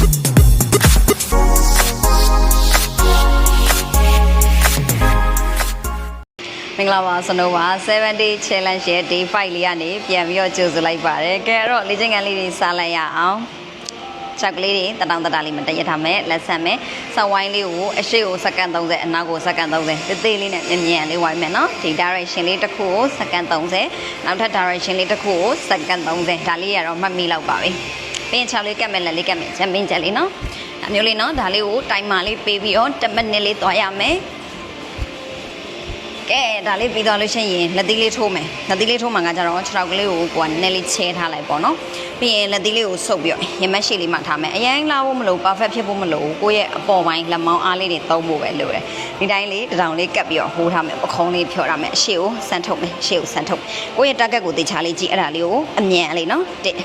မင်္ဂလာပါစနိုးပါ70 challenge ရဲ့ day 5လေးကနေပြန်ပြီးတော့ကြိုဆိုလိုက်ပါတယ်ကဲအဲ့တော့လေ့ကျင့်ခန်းလေးတွေစလိုက်ရအောင်ချက်ကလေးတွေတတောင်တတာလေးမတရက်ထားမယ်လက်ဆက်မယ်စောက်ဝိုင်းလေးကိုအရှိကိုစက္ကန့်30အနောက်ကိုစက္ကန့်30တေးသေးလေးနဲ့မြင်မြန်လေးဝိုင်းမယ်နော်ဒီ direction လေးတစ်ခုကိုစက္ကန့်30နောက်ထပ် direction လေးတစ်ခုကိုစက္ကန့်30ဒါလေးရတော့မှတ်မိလောက်ပါပြီ ပြီးရင်6လေးကတ်မယ်လက်လေးကတ်မယ်ချက်မင်းချက်လေးနော်အမျိုးလေးနော်ဒါလေးကိုတိုင်မာလေးပေးပြီးတော့10မိနစ်လေးသွားရမယ်ကဲဒါလေးပြီးသွားလို့ရှိရင်လက်သီးလေးထိုးမယ်လက်သီးလေးထိုးမှကကြတော့ခြေထောက်ကလေးကိုကိုကနည်းနည်းလေးချဲထားလိုက်ပေါ့နော်ပြီးရင်လက်သီးလေးကိုဆုပ်ပြီးတော့ရမက်ရှိလေးမှထားမယ်အရင်လာဖို့မလို့ perfect ဖြစ်ဖို့မလို့ကိုယ့်ရဲ့အပေါ်ပိုင်းလက်မောင်းအားလေးတွေသုံးဖို့ပဲလိုတယ်ဒီတိုင်းလေးတစ်တောင်လေးကပ်ပြီးတော့ဟိုးထားမယ်ပခုံးလေးဖြောထားမယ်အရှိကိုဆန်းထုတ်မယ်ရှေ့ကိုဆန်းထုတ်ကိုယ့်ရဲ့ target ကိုတေချာလေးကြည့်အဲ့ဒါလေးကိုအမြန်လေးနော်တစ်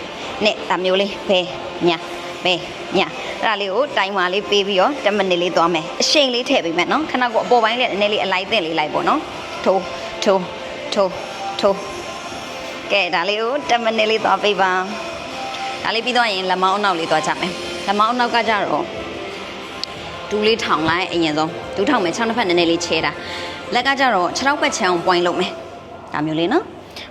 နှစ်ဒါမျိုးလေးဘယ်ညာဘယ်ညာအဲ့ဒါလေးကိုတိုင်မာလေးပေးပြီးတော့10မိနစ်လေးသွားမယ်အရှိန်လေးထည့်ပေးမယ်နော်ခဏကိုအပေါ်ပိုင်းလေးနည်းနည်းလေးအလိုက်သင့်လေးလိုက်ပေါ့နော်ထိုးထိုးထိုးထိုးကဲဒါလေးကို10မိနစ်လေးသွားပေးပါဒါလေးပြီးတော့ရင်လက်မောင်းအနောက်လေးသွားကြမယ်လက်မောင်းအနောက်ကကြတော့ဒူးလေးထောင်လိုက်အရင်ဆုံးဒူးထောင်မယ်ခြေထောက်တစ်ဖက်နည်းနည်းလေးချဲတာလက်ကကြတော့ခြေထောက်ဘက်ချမ်းအောင်ပွိုင်းလုပ်မယ်ဒါမျိုးလေးနော်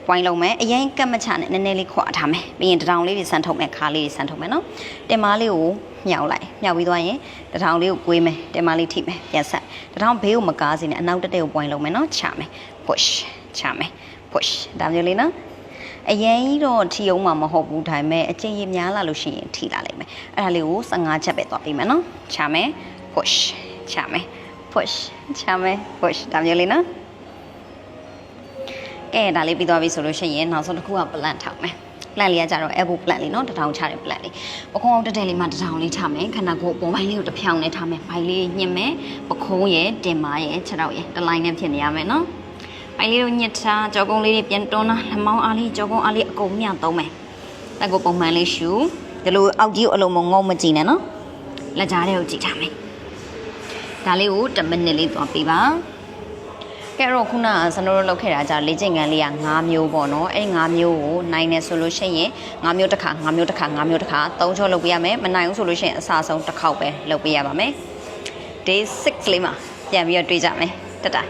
ပွိုင်းလုပ်မယ်အရင်ကတ်မချနဲ့နည်းနည်းလေးခွာထားမယ်ပြီးရင်တထောင်လေးတွေဆန်းထုတ်မယ်ခါလေးတွေဆန်းထုတ်မယ်နော်တင်မားလေးကိုမြောက်လိုက်မြောက်ပြီးသွားရင်တထောင်လေးကိုကွေးမယ်တင်မားလေးထိမယ်ပြန်ဆက်တထောင်ဘေးကိုမကားစေနဲ့အနောက်တက်တဲ့ကိုပွိုင်းလုပ်မယ်နော်ချမယ် push ချမယ် push ဒါမျိုးလေးနော်အရင်ကြီးတော့ထီအောင်မှာမဟုတ်ဘူးဒါပေမဲ့အကျင့်ရများလာလို့ရှိရင်ထီလာလိမ့်မယ်အဲ့ဒါလေးကို15ချက်ပဲသွားပြီးမယ်နော်ချမယ် push ချမယ် push ချမယ် push ဒါမျိုးလေးနော် ကဲဒါလေးပြီးသွားပြီဆိုလို့ရှိရင်နောက်ဆုံးတစ်ခုက plan ထောက်မယ် plan လေးကကြတော့ elbow plan လေးနော်တထောင်ချတဲ့ plan လေးပခုံးအောင်တက်တဲ့လေးမှတထောင်လေးချမယ်ခန္ဓာကိုယ်အပေါ်ပိုင်းလေးကိုတစ်ဖြောင်းနဲ့ထားမယ်ဘိုင်လေးညှစ်မယ်ပခုံးရဲ့တင်မာရဲ့ခြေထောက်ရဲ့တစ်လိုင်းနဲ့ဖြစ်နေရမယ်နော်ပိုင်လေးတို့ညစ်ထားကြောကုန်းလေးတွေပြန်တွန်းတာလက်မောင်းအားလေးကြောကုန်းအားလေးအကုန်မြသုံးမယ်တက်ကိုပုံမှန်လေးရှူဒီလိုအောက်ကြီးကိုအလုံးမငုံမကြည့်နဲ့နော်လက်ကြားလေးကိုကြည့်ထားမယ်ဒါလေးကို10မိနစ်လေးသွားပေးပါ ကဲတော့ခုနကစနိုးတို့လောက်ခဲ့တာကြာလေ့ကျင့်ခန်းလေးက9မျိုးပေါ့နော်အဲ့9မျိုးကိုနိုင်နေဆိုလို့ရှိရင်9မျိုးတစ်ခါ9မျိုးတစ်ခါ9မျိုးတစ်ခါ3ချိုးလုပ်ပေးရမယ်မနိုင်ဘူးဆိုလို့ရှိရင်အစားဆုံးတစ်ခေါက်ပဲလုပ်ပေးရပါမယ် day 6လေးမှာပြန်ပြီးတော့တွေ့ကြမယ်တတ်တာ